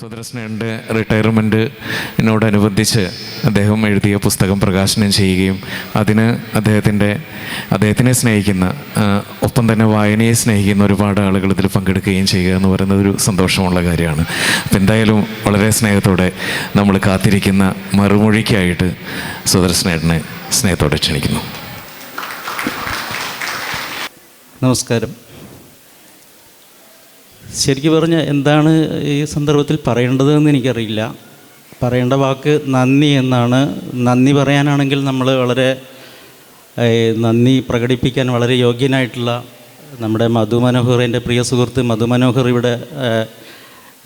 സുദർശനന്റെ റിട്ടയർമെന്റിനോടനുബന്ധിച്ച് അദ്ദേഹം എഴുതിയ പുസ്തകം പ്രകാശനം ചെയ്യുകയും അതിന് അദ്ദേഹത്തിന്റെ അദ്ദേഹത്തിനെ സ്നേഹിക്കുന്ന ഒപ്പം തന്നെ വായനയെ സ്നേഹിക്കുന്ന ഒരുപാട് ആളുകൾ ഇതിൽ പങ്കെടുക്കുകയും ചെയ്യുക എന്ന് പറയുന്നത് ഒരു സന്തോഷമുള്ള കാര്യമാണ്. അപ്പം എന്തായാലും വളരെ സ്നേഹത്തോടെ നമ്മൾ കാത്തിരിക്കുന്ന മറുമൊഴിക്കായിട്ട് സുദർശനേട്ടനെ സ്നേഹത്തോടെ ക്ഷണിക്കുന്നു. നമസ്കാരം. ശരിക്കും പറഞ്ഞ എന്താണ് ഈ സന്ദർഭത്തിൽ പറയേണ്ടതെന്ന് എനിക്കറിയില്ല. പറയേണ്ട വാക്ക് നന്ദി എന്നാണ്. നന്ദി പറയാനാണെങ്കിൽ നമ്മൾ വളരെ നന്ദി പ്രകടിപ്പിക്കാൻ വളരെ യോഗ്യനായിട്ടുള്ള നമ്മുടെ മധു മനോഹർ എന്റെ പ്രിയ സുഹൃത്ത് മധു മനോഹർ ഇവിടെ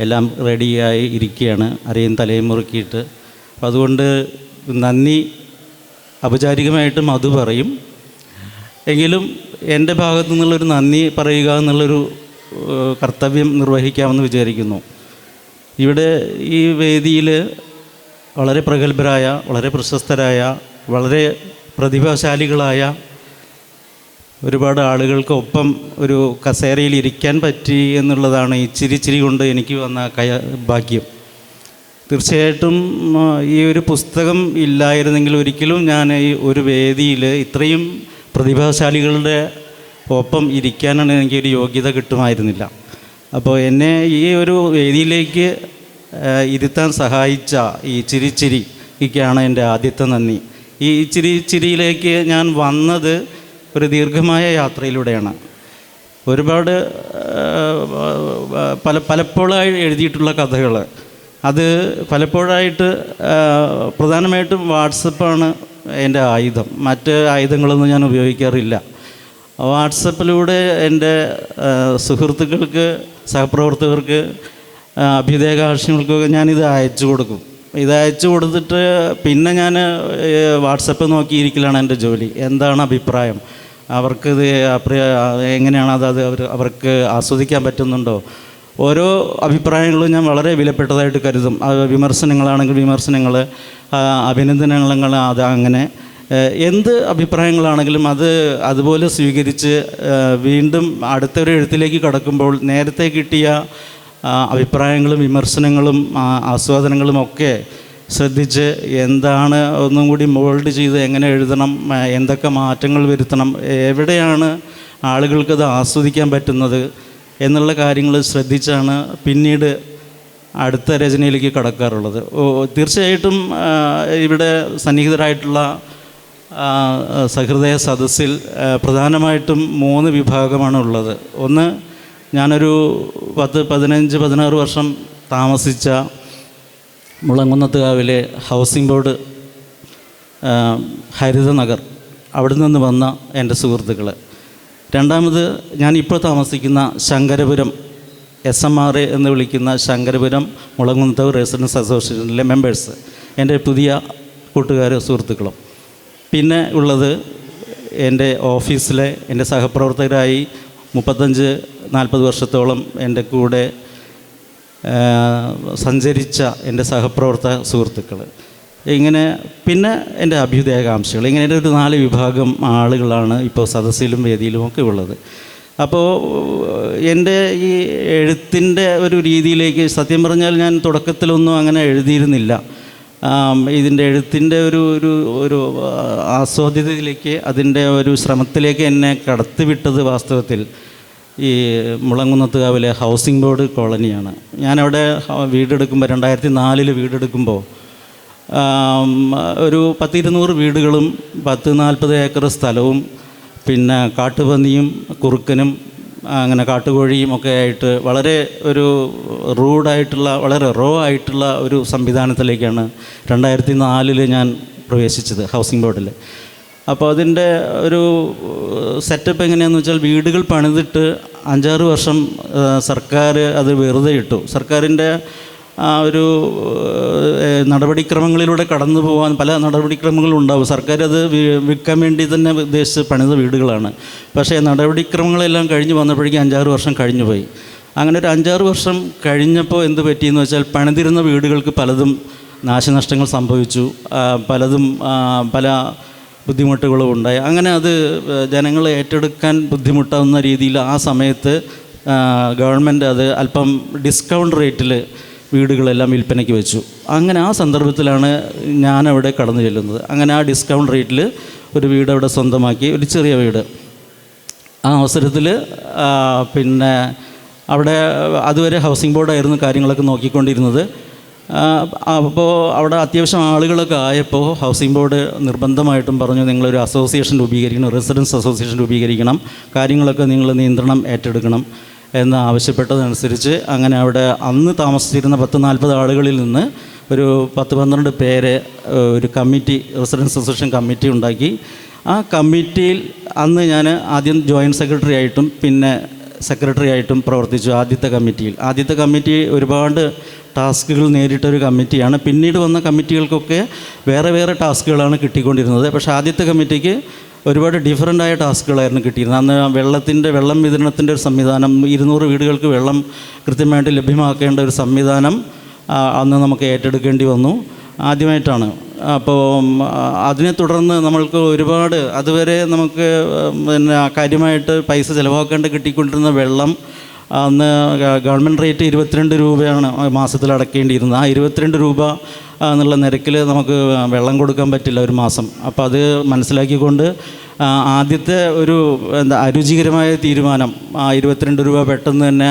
എല്ലാം റെഡിയായി ഇരിക്കുകയാണ്. അരയും തലയും മുറുക്കിയിട്ട്. അപ്പോൾ അതുകൊണ്ട് നന്ദി ഔപചാരികമായിട്ട് മധു പറയും. എങ്കിലും എന്റെ ഭാഗത്തു നിന്നുള്ളൊരു നന്ദി പറയുക എന്നുള്ളൊരു കർത്തവ്യം നിർവഹിക്കാമെന്ന് വിചാരിക്കുന്നു. ഇവിടെ ഈ വേദിയിൽ വളരെ പ്രഗത്ഭരായ വളരെ പ്രശസ്തരായ വളരെ പ്രതിഭാശാലികളായ ഒരുപാട് ആളുകൾക്ക് ഒപ്പം ഒരു കസേരയിൽ ഇരിക്കാൻ പറ്റി എന്നുള്ളതാണ് ഈ ചിരി ചിരി കൊണ്ട് എനിക്ക് വന്ന കയ ഭാഗ്യം. തീർച്ചയായിട്ടും ഈ ഒരു പുസ്തകം ഇല്ലായിരുന്നെങ്കിൽ ഒരിക്കലും ഞാൻ ഈ ഒരു വേദിയിൽ ഇത്രയും പ്രതിഭാശാലികളുടെ ഒപ്പം ഇരിക്കാനാണ് എനിക്കൊരു യോഗ്യത കിട്ടുമായിരുന്നില്ല. അപ്പോൾ എന്നെ ഈ ഒരു വേദിയിലേക്ക് ഇരുത്താൻ സഹായിച്ച ഈ ചിരി ചിരിക്കാണ് എന്റെ ആദ്യത്തെ നന്ദി. ഈ ചിരി ചിരിയിലേക്ക് ഞാൻ വന്നത് ഒരു ദീർഘമായ യാത്രയിലൂടെയാണ്. ഒരുപാട് പല പലപ്പോഴായി എഴുതിയിട്ടുള്ള കഥകൾ. അത് പലപ്പോഴായിട്ട് പ്രധാനമായിട്ടും വാട്സപ്പാണ് എന്റെ ആയുധം. മറ്റ് ആയുധങ്ങളൊന്നും ഞാൻ ഉപയോഗിക്കാറില്ല. വാട്സപ്പിലൂടെ എന്റെ സുഹൃത്തുക്കൾക്ക് സഹപ്രവർത്തകർക്ക് ആ, അഭ്യുദയകാക്ഷ്യങ്ങൾക്കൊക്കെ ഞാനിത് അയച്ചു കൊടുക്കും. ഇത് അയച്ചു കൊടുത്തിട്ട് പിന്നെ ഞാൻ വാട്സപ്പ് നോക്കിയിരിക്കലാണ് എന്റെ ജോലി. എന്താണ് അഭിപ്രായം? അവർക്കിത് എങ്ങനെയാണ് അത് അത് അവർ അവർക്ക് ആസ്വദിക്കാൻ പറ്റുന്നുണ്ടോ? ഓരോ അഭിപ്രായങ്ങളും ഞാൻ വളരെ വിലപ്പെട്ടതായിട്ട് കരുതും. വിമർശനങ്ങളാണെങ്കിൽ വിമർശനങ്ങൾ അഭിനന്ദനങ്ങൾ അത് അങ്ങനെ. എന്ത് അഭിപ്രായങ്ങളാണെങ്കിലും അത് അതുപോലെ സ്വീകരിച്ച് വീണ്ടും അടുത്തൊരു എഴുത്തിലേക്ക് കടക്കുമ്പോൾ നേരത്തെ കിട്ടിയ അഭിപ്രായങ്ങളും വിമർശനങ്ങളും ആസ്വാദനങ്ങളും ഒക്കെ ശ്രദ്ധിച്ച് എന്താണ് ഒന്നും കൂടി മോൾഡ് ചെയ്ത് എങ്ങനെ എഴുതണം എന്തൊക്കെ മാറ്റങ്ങൾ വരുത്തണം എവിടെയാണ് ആളുകൾക്കത് ആസ്വദിക്കാൻ പറ്റുന്നത് എന്നുള്ള കാര്യങ്ങൾ ശ്രദ്ധിച്ചാണ് പിന്നീട് അടുത്ത രചനയിലേക്ക് കടക്കാറുള്ളത്. തീർച്ചയായിട്ടും ഇവിടെ സന്നിഹിതരായിട്ടുള്ള സഹൃദയ സദസ്സിൽ പ്രധാനമായിട്ടും മൂന്ന് വിഭാഗമാണ് ഉള്ളത് ഒന്ന് ഞാനൊരു പത്ത് പതിനഞ്ച് പതിനാറ് വർഷം താമസിച്ച മുളങ്കുന്നത്തുകാവിലെ ഹൗസിംഗ് ബോർഡ് ഹരിതനഗർ അവിടെ നിന്ന് വന്ന എന്റെ സുഹൃത്തുക്കൾ രണ്ടാമത് ഞാനിപ്പോൾ താമസിക്കുന്ന Sankarapuram S M R A എന്ന് വിളിക്കുന്ന ശങ്കരപുരം മുളങ്കുന്നത്ത് റെസിഡൻസ് അസോസിയേഷനിലെ മെമ്പേഴ്സ് എന്റെ പുതിയ കൂട്ടുകാരും സുഹൃത്തുക്കളും. പിന്നെ ഉള്ളത് എന്റെ ഓഫീസിലെ എന്റെ സഹപ്രവർത്തകരായി മുപ്പത്തഞ്ച് നാൽപ്പത് വർഷത്തോളം എന്റെ കൂടെ സഞ്ചരിച്ച എന്റെ സഹപ്രവർത്തക സുഹൃത്തുക്കൾ. ഇങ്ങനെ പിന്നെ എന്റെ അഭ്യുദയകാംക്ഷകൾ. ഇങ്ങനെ ഒരു നാല് വിഭാഗം ആളുകളാണ് ഇപ്പോൾ സദസ്സിലും വേദിയിലും ഒക്കെ ഉള്ളത്. അപ്പോൾ എന്റെ ഈ എഴുത്തിന്റെ ഒരു രീതിയിലേക്ക് സത്യം പറഞ്ഞാൽ ഞാൻ തുടക്കത്തിലൊന്നും അങ്ങനെ എഴുതിയിരുന്നില്ല. ഇതിന്റെ എഴുത്തിന്റെ ഒരു ഒരു ഒരു ആസ്വാദ്യതയിലേക്ക് അതിന്റെ ഒരു ശ്രമത്തിലേക്ക് എന്നെ കടത്തിവിട്ടത് വാസ്തവത്തിൽ ഈ മുളങ്കുന്നത്തുകാവിലെ ഹൗസിംഗ് ബോർഡ് കോളനിയാണ്. ഞാനവിടെ വീടെടുക്കുമ്പോൾ രണ്ടായിരത്തി നാലിൽ വീടെടുക്കുമ്പോൾ ഒരു പത്തിരുന്നൂറ് വീടുകളും പത്ത് നാൽപ്പത് ഏക്കർ സ്ഥലവും പിന്നെ കാട്ടുപന്നിയും കുറുക്കനും അങ്ങനെ കാട്ടുകോഴിയും ഒക്കെ ആയിട്ട് വളരെ ഒരു റൂഡായിട്ടുള്ള വളരെ റോ ആയിട്ടുള്ള ഒരു സംവിധാനത്തിലേക്കാണ് രണ്ടായിരത്തി നാലിൽ ഞാൻ പ്രവേശിച്ചത് ഹൗസിംഗ് ബോർഡിൽ അപ്പോൾ അതിന്റെ ഒരു സെറ്റപ്പ് എങ്ങനെയാണെന്ന് വെച്ചാൽ വീടുകൾ പണിതിട്ട് അഞ്ചാറ് വർഷം സർക്കാർ അത് വെറുതെ ഇട്ടു. സർക്കാരിന്റെ ഒരു ഏഹ്, നടപടിക്രമങ്ങളിലൂടെ കടന്നു പോകാൻ പല നടപടിക്രമങ്ങളും ഉണ്ടാവും സർക്കാർ അത് വിൽക്കാൻ വേണ്ടി തന്നെ ഉദ്ദേശിച്ച് പണിത വീടുകളാണ്. പക്ഷേ നടപടിക്രമങ്ങളെല്ലാം കഴിഞ്ഞ് വന്നപ്പോഴേക്കും അഞ്ചാറ് വർഷം കഴിഞ്ഞു പോയി. അങ്ങനെ ഒരു അഞ്ചാറ് വർഷം കഴിഞ്ഞപ്പോൾ എന്ത് പറ്റിയെന്ന് വെച്ചാൽ പണിതിരുന്ന വീടുകൾക്ക് പലതും നാശനഷ്ടങ്ങൾ സംഭവിച്ചു. പലതും പല ബുദ്ധിമുട്ടുകളും ഉണ്ടായി. അങ്ങനെ അത് ജനങ്ങളെ ഏറ്റെടുക്കാൻ ബുദ്ധിമുട്ടാവുന്ന രീതിയിൽ ആ സമയത്ത് ഗവൺമെന്റ് അത് അല്പം ഡിസ്കൗണ്ട് റേറ്റിൽ വീടുകളെല്ലാം വിൽപ്പനയ്ക്ക് വെച്ചു. അങ്ങനെ ആ സന്ദർഭത്തിലാണ് ഞാനവിടെ കടന്നു ചെല്ലുന്നത്. അങ്ങനെ ആ ഡിസ്കൗണ്ട് റേറ്റിൽ ഒരു വീട് അവിടെ സ്വന്തമാക്കി ഒരു ചെറിയ വീട്. ആ അവസരത്തിൽ പിന്നെ അവിടെ അതുവരെ ഹൗസിംഗ് ബോർഡായിരുന്നു കാര്യങ്ങളൊക്കെ നോക്കിക്കൊണ്ടിരുന്നത്. അപ്പോൾ അവിടെ അത്യാവശ്യം ആളുകളൊക്കെ ആയപ്പോൾ ഹൗസിംഗ് ബോർഡ് നിർബന്ധമായിട്ടും പറഞ്ഞു നിങ്ങളൊരു അസോസിയേഷൻ രൂപീകരിക്കണം റെസിഡൻസ് അസോസിയേഷൻ രൂപീകരിക്കണം. കാര്യങ്ങളൊക്കെ നിങ്ങൾ നിയന്ത്രണം ഏറ്റെടുക്കണം. എന്ന് ആവശ്യപ്പെട്ടതനുസരിച്ച് അങ്ങനെ അവിടെ അന്ന് താമസിച്ചിരുന്ന പത്ത് നാൽപ്പത് ആളുകളിൽ നിന്ന് ഒരു പത്ത് പന്ത്രണ്ട് പേരെ ഒരു കമ്മിറ്റി റെസിഡൻസ് അസോസിയേഷൻ കമ്മിറ്റി ഉണ്ടാക്കി. ആ കമ്മിറ്റിയിൽ അന്ന് ഞാൻ ആദ്യം ജോയിന്റ് സെക്രട്ടറി ആയിട്ടും പിന്നെ സെക്രട്ടറി ആയിട്ടും പ്രവർത്തിച്ചു ആദ്യത്തെ കമ്മിറ്റിയിൽ. ആദ്യത്തെ കമ്മിറ്റി ഒരുപാട് ടാസ്കുകൾ നേരിട്ടൊരു കമ്മിറ്റിയാണ്. പിന്നീട് വന്ന കമ്മിറ്റികൾക്കൊക്കെ വേറെ വേറെ ടാസ്കുകളാണ് കിട്ടിക്കൊണ്ടിരുന്നത്. പക്ഷേ ആദ്യത്തെ കമ്മിറ്റിക്ക് ഒരുപാട് ഡിഫറന്റ് ആയ ടാസ്കുകളായിരുന്നു കിട്ടിയിരുന്നത്. അന്ന് വെള്ളത്തിന്റെ വെള്ളം വിതരണത്തിന്റെ ഒരു സംവിധാനം ഇരുന്നൂറ് വീടുകൾക്ക് വെള്ളം കൃത്യമായിട്ട് ലഭ്യമാക്കേണ്ട ഒരു സംവിധാനം അന്ന് നമുക്ക് ഏറ്റെടുക്കേണ്ടി വന്നു. ആദ്യമായിട്ടാണ്. അപ്പോൾ അതിനെ തുടർന്ന് നമ്മൾക്ക് ഒരുപാട് അതുവരെ നമുക്ക് പിന്നെ കാര്യമായിട്ട് പൈസ ചിലവാക്കേണ്ട കിട്ടിക്കൊണ്ടിരുന്ന വെള്ളം അന്ന് ഗവൺമെന്റ് റേറ്റ് ഇരുപത്തിരണ്ട് രൂപയാണ് മാസത്തിൽ അടക്കേണ്ടിയിരുന്നത്. ആ ഇരുപത്തിരണ്ട് രൂപ എന്നുള്ള നിരക്കിൽ നമുക്ക് വെള്ളം കൊടുക്കാൻ പറ്റില്ല ഒരു മാസം. അപ്പോൾ അത് മനസ്സിലാക്കിക്കൊണ്ട് ആദ്യത്തെ ഒരു എന്താ അരുചികരമായ തീരുമാനം ആ ഇരുപത്തിരണ്ട് രൂപ പെട്ടെന്ന് തന്നെ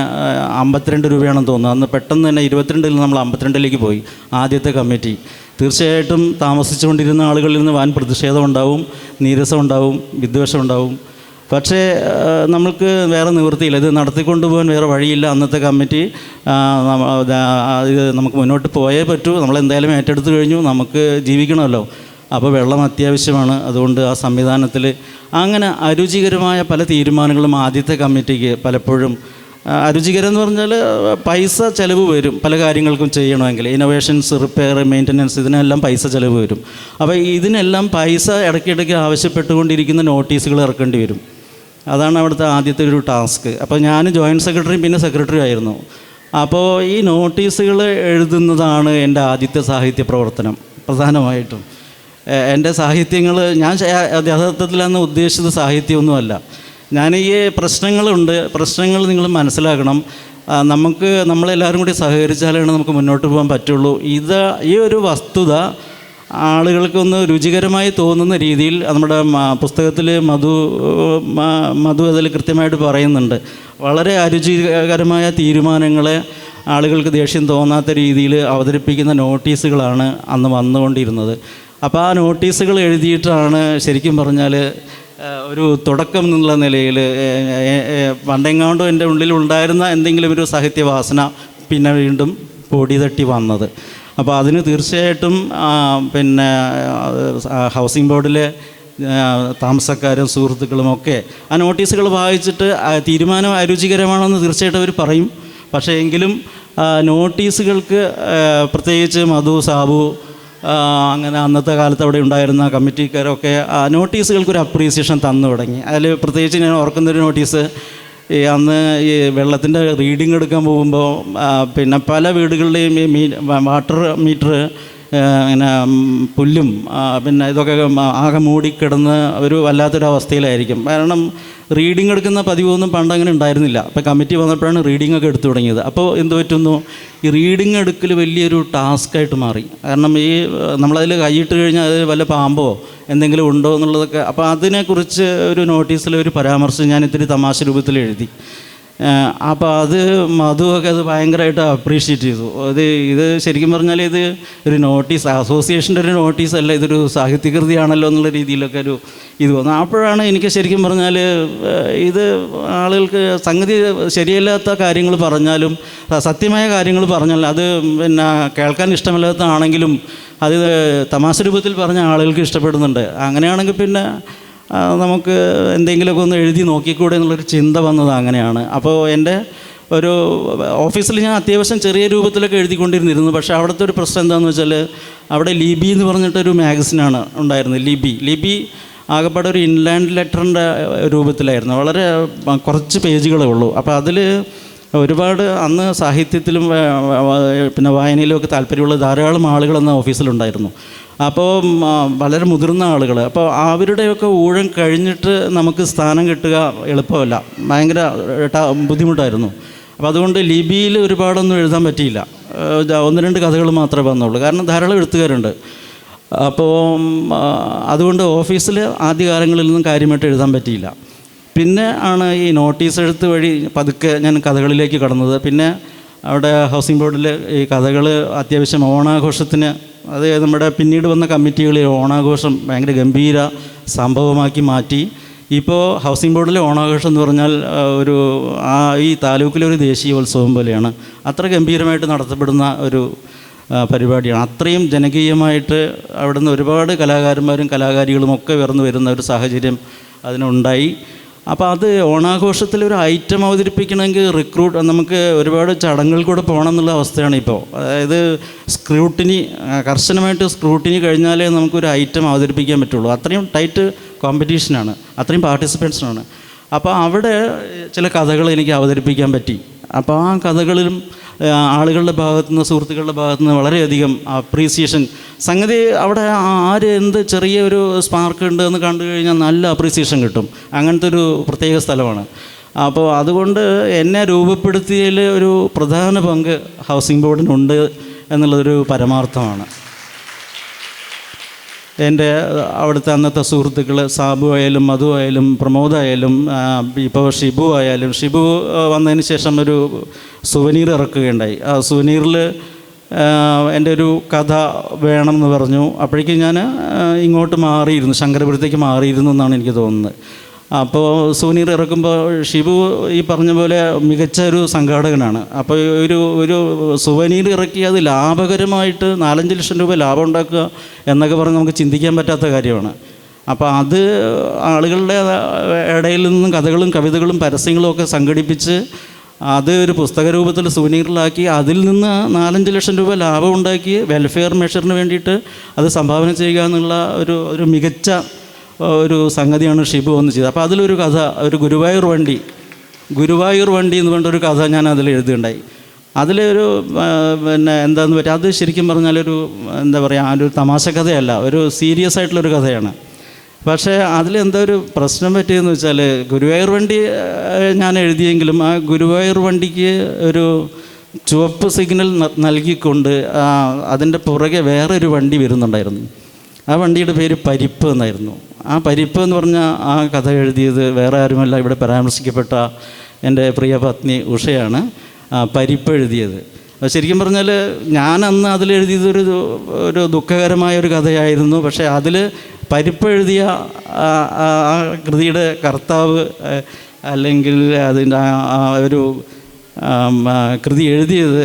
അമ്പത്തിരണ്ട് രൂപയാണെന്ന് തോന്നുന്നു. അന്ന് പെട്ടെന്ന് തന്നെ ഇരുപത്തിരണ്ടിൽ നിന്ന് നമ്മൾ അമ്പത്തിരണ്ടിലേക്ക് പോയി ആദ്യത്തെ കമ്മിറ്റി. തീർച്ചയായിട്ടും താമസിച്ചുകൊണ്ടിരുന്ന ആളുകളിൽ നിന്ന് വൻ പ്രതിഷേധം ഉണ്ടാവും നീരസം ഉണ്ടാവും വിദ്വേഷം ഉണ്ടാവും. പക്ഷേ നമ്മൾക്ക് വേറെ നിവൃത്തിയില്ല. ഇത് നടത്തിക്കൊണ്ടു പോകാൻ വേറെ വഴിയില്ല. അന്നത്തെ കമ്മിറ്റി ഇത് നമുക്ക് മുന്നോട്ട് പോയേ പറ്റൂ. നമ്മളെന്തായാലും ഏറ്റെടുത്ത് കഴിഞ്ഞു. നമുക്ക് ജീവിക്കണമല്ലോ. അപ്പോൾ വെള്ളം അത്യാവശ്യമാണ്. അതുകൊണ്ട് ആ സംവിധാനത്തിൽ അങ്ങനെ അരുചികരമായ പല തീരുമാനങ്ങളും ആദ്യത്തെ കമ്മിറ്റിക്ക് പലപ്പോഴും അരുചികരം എന്ന് പറഞ്ഞാൽ പൈസ ചിലവ് വരും പല കാര്യങ്ങൾക്കും ചെയ്യണമെങ്കിൽ. ഇന്നോവേഷൻസ് റിപ്പയർ മെയിന്റനൻസ് ഇതിനെല്ലാം പൈസ ചിലവ് വരും. അപ്പോൾ ഇതിനെല്ലാം പൈസ ഇടയ്ക്കിടയ്ക്ക് ആവശ്യപ്പെട്ടുകൊണ്ടിരിക്കുന്ന നോട്ടീസുകൾ ഇറക്കേണ്ടി വരും. അതാണ് അവിടുത്തെ ആദ്യത്തെ ഒരു ടാസ്ക്. അപ്പോൾ ഞാൻ ജോയിന്റ് സെക്രട്ടറിയും പിന്നെ സെക്രട്ടറി ആയിരുന്നു. അപ്പോൾ ഈ നോട്ടീസുകൾ എഴുതുന്നതാണ് എന്റെ ആദ്യത്തെ സാഹിത്യ പ്രവർത്തനം പ്രധാനമായിട്ടും. എന്റെ സാഹിത്യങ്ങൾ ഞാൻ യഥാർത്ഥത്തിൽ അന്ന് ഉദ്ദേശിച്ചത് സാഹിത്യമൊന്നുമല്ല. ഞാൻ ഈ പ്രശ്നങ്ങളുണ്ട് പ്രശ്നങ്ങൾ നിങ്ങൾ മനസ്സിലാക്കണം. നമുക്ക് നമ്മളെല്ലാവരും കൂടി സഹകരിച്ചാലാണ് നമുക്ക് മുന്നോട്ട് പോകാൻ പറ്റുള്ളൂ. ഇത് ഈ ഒരു വസ്തുത ആളുകൾക്കൊന്ന് രുചികരമായി തോന്നുന്ന രീതിയിൽ നമ്മുടെ പുസ്തകത്തിൽ മധു മധു അതിൽ കൃത്യമായിട്ട് പറയുന്നുണ്ട്. വളരെ അരുചികരമായ തീരുമാനങ്ങളെ ആളുകൾക്ക് ദേഷ്യം തോന്നാത്ത രീതിയിൽ അവതരിപ്പിക്കുന്ന നോട്ടീസുകളാണ് അന്ന് വന്നുകൊണ്ടിരുന്നത്. അപ്പോൾ ആ നോട്ടീസുകൾ എഴുതിയിട്ടാണ് ശരിക്കും പറഞ്ഞാൽ ഒരു തുടക്കം എന്നുള്ള നിലയിൽ പണ്ടെങ്ങാണ്ടും എന്റെ ഉള്ളിൽ ഉണ്ടായിരുന്ന എന്തെങ്കിലും ഒരു സാഹിത്യവാസന പിന്നെ വീണ്ടും പൊടി തട്ടി വന്നത്. അപ്പോൾ അതിന് തീർച്ചയായിട്ടും പിന്നെ ഹൗസിംഗ് ബോർഡിലെ താമസക്കാരും സുഹൃത്തുക്കളും ഒക്കെ ആ നോട്ടീസുകൾ വായിച്ചിട്ട് തീരുമാനം അരുചികരമാണെന്ന് തീർച്ചയായിട്ടും അവർ പറയും. പക്ഷേ എങ്കിലും നോട്ടീസുകൾക്ക് പ്രത്യേകിച്ച് മധു സാബു അങ്ങനെ അന്നത്തെ കാലത്ത് അവിടെ ഉണ്ടായിരുന്ന കമ്മിറ്റിക്കാരൊക്കെ ആ നോട്ടീസുകൾക്കൊരു അപ്രീസിയേഷൻ തന്നു തുടങ്ങി. അതിൽ പ്രത്യേകിച്ച് ഞാൻ ഓർക്കുന്നൊരു നോട്ടീസ് ഈ അന്ന് ഈ വെള്ളത്തിന്റെ റീഡിംഗ് എടുക്കാൻ പോകുമ്പോൾ പിന്നെ പല വീടുകളുടെയും ഈ മീ വാട്ടർ മീറ്റർ ഇങ്ങനെ പുല്ലും പിന്നെ ഇതൊക്കെ ആകെ മൂടിക്കിടന്ന് ഒരു വല്ലാത്തൊരവസ്ഥയിലായിരിക്കും. കാരണം റീഡിംഗ് എടുക്കുന്ന പതിവൊന്നും പണ്ട് അങ്ങനെ ഉണ്ടായിരുന്നില്ല. അപ്പോൾ കമ്മിറ്റി വന്നപ്പോഴാണ് റീഡിംഗ് ഒക്കെ എടുത്തു തുടങ്ങിയത്. അപ്പോൾ എന്ത് പറ്റുന്നു? ഈ റീഡിംഗ് എടുക്കൽ വലിയൊരു ടാസ്ക്കായിട്ട് മാറി. കാരണം ഈ നമ്മളതിൽ കൈയിട്ട് കഴിഞ്ഞാൽ അത് വല്ല പാമ്പോ എന്തെങ്കിലും ഉണ്ടോ എന്നുള്ളതൊക്കെ അപ്പോൾ അതിനെക്കുറിച്ച് ഒരു നോട്ടീസിൽ ഒരു പരാമർശം ഞാൻ ഇത്തിരി തമാശ രൂപത്തിൽ എഴുതി അപ്പോൾ അത് മധുവൊക്കെ അത് ഭയങ്കരമായിട്ട് അപ്രീഷിയേറ്റ് ചെയ്തു. അത് ഇത് ശരിക്കും പറഞ്ഞാൽ ഇത് ഒരു നോട്ടീസ് അസോസിയേഷന്റെ ഒരു നോട്ടീസ് അല്ല ഇതൊരു സാഹിത്യകൃതിയാണല്ലോ എന്നുള്ള രീതിയിലൊക്കെ ഒരു ഇത് വന്നു. അപ്പോഴാണ് എനിക്ക് ശരിക്കും പറഞ്ഞാൽ ഇത് ആളുകൾക്ക് സംഗതി ശരിയല്ലാത്ത കാര്യങ്ങൾ പറഞ്ഞാലും സത്യമായ കാര്യങ്ങൾ പറഞ്ഞാലും അത് പിന്നെ കേൾക്കാൻ ഇഷ്ടമില്ലാത്തതാണെങ്കിലും അത് തമാശ രൂപത്തിൽ പറഞ്ഞ ആളുകൾക്ക് ഇഷ്ടപ്പെടുന്നുണ്ട്. അങ്ങനെയാണെങ്കിൽ പിന്നെ നമുക്ക് എന്തെങ്കിലുമൊക്കെ ഒന്ന് എഴുതി നോക്കിക്കൂടെ എന്നുള്ളൊരു ചിന്ത വന്നത് അങ്ങനെയാണ്. അപ്പോൾ എന്റെ ഒരു ഓഫീസിൽ ഞാൻ അത്യാവശ്യം ചെറിയ രൂപത്തിലൊക്കെ എഴുതിക്കൊണ്ടിരുന്നിരുന്നു. പക്ഷേ അവിടുത്തെ ഒരു പ്രശ്നം എന്താണെന്ന് വെച്ചാൽ അവിടെ ലിബി എന്ന് പറഞ്ഞിട്ടൊരു മാഗസിനാണ് ഉണ്ടായിരുന്നത്. ലിബി. ലിബി ആകെപ്പാടെ ഒരു ഇൻലാൻഡ് ലെറ്ററിന്റെ രൂപത്തിലായിരുന്നു. വളരെ കുറച്ച് പേജുകളേ ഉള്ളൂ. അപ്പോൾ അതിൽ ഒരുപാട് അന്ന് സാഹിത്യത്തിലും പിന്നെ വായനയിലും ഒക്കെ താല്പര്യമുള്ള ധാരാളം ആളുകൾ ഓഫീസിലുണ്ടായിരുന്നു. അപ്പോൾ വളരെ മുതിർന്ന ആളുകൾ അപ്പോൾ അവരുടെയൊക്കെ ഊഴം കഴിഞ്ഞിട്ട് നമുക്ക് സ്ഥാനം കിട്ടുക എളുപ്പമല്ല. ഭയങ്കര ബുദ്ധിമുട്ടായിരുന്നു. അപ്പോൾ അതുകൊണ്ട് ലിപിയിൽ ഒരുപാടൊന്നും എഴുതാൻ പറ്റിയില്ല. ഒന്ന് രണ്ട് കഥകൾ മാത്രമേ വന്നുള്ളൂ. കാരണം ധാരാളം എഴുത്തുകാരുണ്ട്. അപ്പോൾ അതുകൊണ്ട് ഓഫീസിൽ ആദ്യകാലങ്ങളിൽ നിന്നും കാര്യമായിട്ട് എഴുതാൻ പറ്റിയില്ല. പിന്നെ ആണ് ഈ നോട്ടീസ് എഴുത്ത് വഴി പതുക്കെ ഞാൻ കഥകളിലേക്ക് കടന്നത്. പിന്നെ അവിടെ ഹൗസിംഗ് ബോർഡിൽ ഈ കഥകൾ അത്യാവശ്യം ഓണാഘോഷത്തിന് അത് നമ്മുടെ പിന്നീട് വന്ന കമ്മിറ്റികളിൽ ഓണാഘോഷം ഭയങ്കര ഗംഭീര സംഭവമാക്കി മാറ്റി. ഇപ്പോൾ ഹൗസിംഗ് ബോർഡിലെ ഓണാഘോഷം എന്ന് പറഞ്ഞാൽ ഒരു ആ ഈ താലൂക്കിലെ ഒരു ദേശീയോത്സവം പോലെയാണ്. അത്ര ഗംഭീരമായിട്ട് നടത്തപ്പെടുന്ന ഒരു പരിപാടിയാണ്. അത്രയും ജനകീയമായിട്ട് അവിടുന്ന് ഒരുപാട് കലാകാരന്മാരും കലാകാരികളും ഒക്കെ ഉയർന്നു വരുന്ന ഒരു സാഹചര്യം അതിനുണ്ടായി. അപ്പോൾ അത് ഓണാഘോഷത്തിൽ ഒരു ഐറ്റം അവതരിപ്പിക്കണമെങ്കിൽ റിക്രൂട്ട് നമുക്ക് ഒരുപാട് ചടങ്ങുകൾ കൂടെ പോകണം എന്നുള്ള അവസ്ഥയാണ് ഇപ്പോൾ അതായത് സ്ക്രൂട്ടിനി കർശനമായിട്ട് സ്ക്രൂട്ടിനി കഴിഞ്ഞാലേ നമുക്കൊരു ഐറ്റം അവതരിപ്പിക്കാൻ പറ്റുള്ളൂ. അത്രയും ടൈറ്റ് കോമ്പറ്റീഷനാണ് അത്രയും പാർട്ടിസിപ്പൻസാണ് അപ്പോൾ അവിടെ ചില കഥകൾ എനിക്ക് അവതരിപ്പിക്കാൻ പറ്റി. അപ്പോൾ ആ കഥകളിലും ആളുകളുടെ ഭാഗത്തു നിന്ന് സുഹൃത്തുക്കളുടെ ഭാഗത്തു നിന്ന് വളരെയധികം അപ്രീസിയേഷൻ സംഗതി അവിടെ ആര് എന്ത് ചെറിയൊരു സ്പാർക്ക് ഉണ്ട് എന്ന് കണ്ടു കഴിഞ്ഞാൽ നല്ല അപ്രീസിയേഷൻ കിട്ടും. അങ്ങനത്തെ ഒരു പ്രത്യേക സ്ഥലമാണ്. അപ്പോൾ അതുകൊണ്ട് എന്നെ രൂപപ്പെടുത്തിയതിൽ ഒരു പ്രധാന പങ്ക് ഹൗസിംഗ് ബോർഡിനുണ്ട് എന്നുള്ളതൊരു പരമാർത്ഥമാണ്. എന്റെ അവിടുത്തെ അന്നത്തെ സുഹൃത്തുക്കൾ സാബു ആയാലും മധു ആയാലും പ്രമോദ് ആയാലും ഇപ്പോൾ ഷിബു ആയാലും ഷിബു വന്നതിന് ശേഷം ഒരു സുവനീർ ഇറക്കുകയുണ്ടായി. ആ സുവനീറിൽ എന്റെ ഒരു കഥ വേണമെന്ന് പറഞ്ഞു. അപ്പോഴേക്കും ഞാൻ ഇങ്ങോട്ട് മാറിയിരുന്നു ശങ്കരപുരത്തേക്ക് മാറിയിരുന്നു എന്നാണ് എനിക്ക് തോന്നുന്നത്. അപ്പോൾ സുവനീർ ഇറക്കുമ്പോൾ ഷിബു ഈ പറഞ്ഞ പോലെ മികച്ച ഒരു സംഘാടകനാണ്. അപ്പോൾ ഒരു ഒരു സുവനീർ ഇറക്കി അത് ലാഭകരമായിട്ട് നാലഞ്ച് ലക്ഷം രൂപ ലാഭം ഉണ്ടാക്കുക എന്നൊക്കെ പറഞ്ഞ് നമുക്ക് ചിന്തിക്കാൻ പറ്റാത്ത കാര്യമാണ്. അപ്പോൾ അത് ആളുകളുടെ ഇടയിൽ നിന്നും കഥകളും കവിതകളും പരസ്യങ്ങളും ഒക്കെ സംഘടിപ്പിച്ച് അത് ഒരു പുസ്തക രൂപത്തിൽ സുവനീറിലാക്കി അതിൽ നിന്ന് നാലഞ്ച് ലക്ഷം രൂപ ലാഭം ഉണ്ടാക്കി വെൽഫെയർ മെഷറിന് വേണ്ടിയിട്ട് അത് സംഭാവന ചെയ്യുക എന്നുള്ള ഒരു ഒരു മികച്ച ഒരു സംഗതിയാണ് ഷിബു വന്ന് ചെയ്തത്. അപ്പോൾ അതിലൊരു കഥ ഒരു ഗുരുവായൂർ വണ്ടി ഗുരുവായൂർ വണ്ടി എന്ന് പറഞ്ഞൊരു കഥ ഞാൻ അതിൽ എഴുതിയുണ്ടായി അതിലൊരു ഒരു പിന്നെ എന്താന്ന് പറ്റുക അത് ശരിക്കും പറഞ്ഞാലൊരു എന്താ പറയുക ഒരു തമാശ കഥയല്ല ഒരു സീരിയസ് ആയിട്ടുള്ളൊരു കഥയാണ്. പക്ഷേ അതിലെന്താ ഒരു പ്രശ്നം പറ്റിയെന്ന് വെച്ചാൽ ഗുരുവായൂർ വണ്ടി ഞാൻ എഴുതിയെങ്കിലും ആ ഗുരുവായൂർ വണ്ടിക്ക് ഒരു ചുവപ്പ് സിഗ്നൽ നൽകിക്കൊണ്ട് അതിന്റെ പുറകെ വേറൊരു വണ്ടി വരുന്നുണ്ടായിരുന്നു. ആ വണ്ടിയുടെ പേര് പരിപ്പ് എന്നായിരുന്നു. ആ പരിപ്പ് എന്ന് പറഞ്ഞ ആ കഥ എഴുതിയത് വേറെ ആരുമല്ല ഇവിടെ പരാമർശിക്കപ്പെട്ട എന്റെ പ്രിയ പത്നി ഉഷയാണ് പരിപ്പ് എഴുതിയത്. ശരിക്കും പറഞ്ഞാൽ ഞാൻ അന്ന് അതിൽ എഴുതിയതൊരു ഒരു ദുഃഖകരമായ ഒരു കഥയായിരുന്നു. പക്ഷേ അതിൽ പരിപ്പ് എഴുതിയ ആ കൃതിയുടെ കർത്താവ് അല്ലെങ്കിൽ അതിന്റെ ഒരു കൃതി എഴുതിയത്